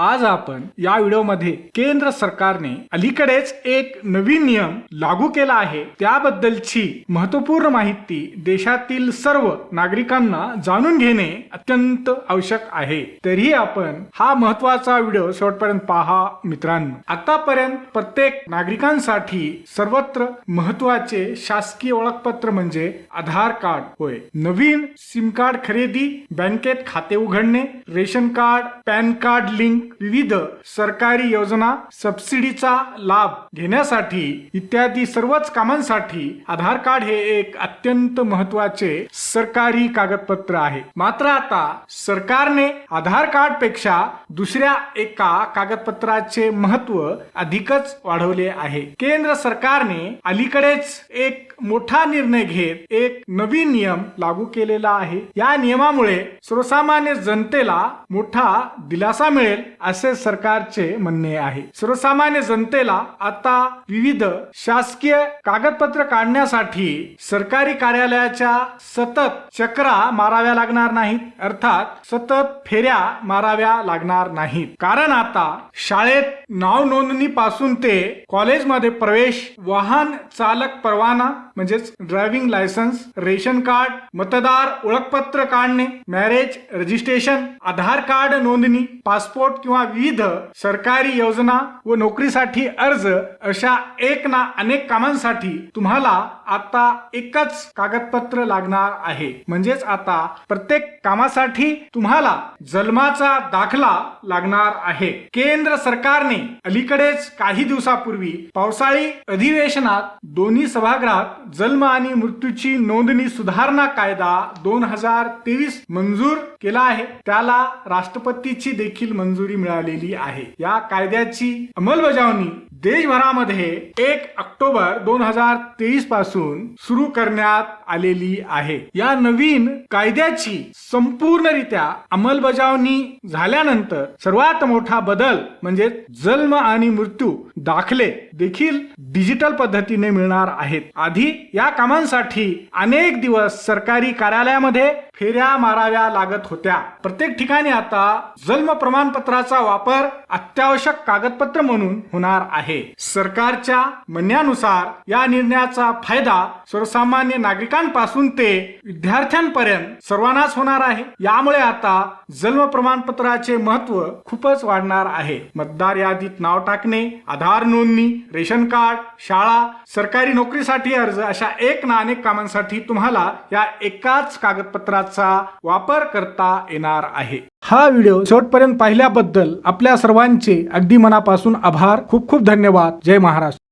आज आपण या व्हिडिओमध्ये केंद्र सरकारने अलीकडेच एक नवीन नियम लागू केला आहे. त्याबद्दलची महत्त्वपूर्ण माहिती देशातील सर्व नागरिकांना जाणून घेणे अत्यंत आवश्यक आहे. तरीही आपण हा महत्त्वाचा व्हिडिओ शेवटपर्यंत पहा मित्रांनो. आतापर्यंत प्रत्येक नागरिकांसाठी सर्वत्र महत्त्वाचे शासकीय ओळखपत्र म्हणजे आधार कार्ड होय. नवीन सिम कार्ड खरेदी बँकेत खाते उघडणे ration card PAN card link विविध सरकारी योजना सबसिडीचा लाभ घेण्यासाठी इत्यादी सर्वच कामांसाठी आधार कार्ड हे एक अत्यंत महत्त्वाचे सरकारी कागदपत्र आहे. मात्र आता सरकारने आधार कार्डपेक्षा दुसऱ्या एका कागदपत्राचे महत्त्व अधिकच वाढवले आहे. केंद्र सरकारने अलीकडेच एक मोठा निर्णय घेत एक नवीन नियम लागू केलेला आहे. या नियमामुळे सर्वसामान्य जनतेला मोठा दिलासा मिळेल. असे सरकारचे म्हणणे आहे. सर्वसामान्य जनतेला आता विविध शासकीय कागदपत्र काढण्यासाठी सरकारी कार्यालयाच्या सतत चक्रा माराव्या लागणार नाहीत. अर्थात सतत फेऱ्या माराव्या लागणार नाहीत. कारण आता शाळेत नाव नोंदणी पासून ते कॉलेजमध्ये प्रवेश वाहन चालक परवाना म्हणजेच ड्रायव्हिंग लायसन्स रेशन कार्ड मतदार ओळखपत्र काढणे मॅरेज रजिस्ट्रेशन आधार कार्ड नोंदणी पासपोर्ट किंवा विविध सरकारी योजना व नोकरीसाठी अर्ज अशा एक ना अनेक कामांसाठी तुम्हाला आता एकच कागदपत्र लागणार आहे. म्हणजेच आता प्रत्येक कामासाठी तुम्हाला जन्माचा दाखला लागणार आहे. केंद्र सरकारने अलीकडेच काही दिवसापूर्वी पावसाळी अधिवेशनात दोन्ही सभागृहात जन्म आणि मृत्यूची नोंदणी सुधारणा कायदा दोन हजार तेवीस मंजूर केला आहे. त्याला राष्ट्रपतीची देखील मंजुरी मिळालेली आहे. या कायद्याची अंमलबजावणी देशभरामध्ये एक ऑक्टोबर दोन हजार तेवीसपासून सुरू करण्यात आलेली आहे. या नवीन कायद्याची संपूर्णरित्या अंमलबजावणी झाल्यानंतर सर्वात मोठा बदल म्हणजे जन्म आणि मृत्यू दाखले. देखील डिजिटल पद्धतीने मिळणार आहेत. आधी या कामांसाठी अनेक दिवस सरकारी कार्यालयामध्ये फेऱ्या माराव्या लागत होत्या. प्रत्येक ठिकाणी आता जन्म प्रमाणपत्राचा वापर अत्यावश्यक कागदपत्र म्हणून होणार आहे. सरकारच्या म्हणण्यानुसार या निर्णयाचा फायदा सर्वसामान्य नागरिकांपासून ते विद्यार्थ्यांपर्यंत सर्वांनाच होणार आहे. यामुळे आता जन्म प्रमाणपत्राचे महत्त्व खूपच वाढणार आहे. मतदार यादीत नाव टाकणे आधार नोंदणी रेशन कार्ड शाळा सरकारी नोकरीसाठी अर्ज अशा एक ना अनेक कामांसाठी तुम्हाला या एकाच कागदपत्राचा वापर करता येणार आहे. हा व्हिडिओ शेवटपर्यंत पाहिल्याबद्दल आपल्या सर्वांचे अगदी मनापासून आभार. खूप खूप धन्यवाद. जय महाराष्ट्र.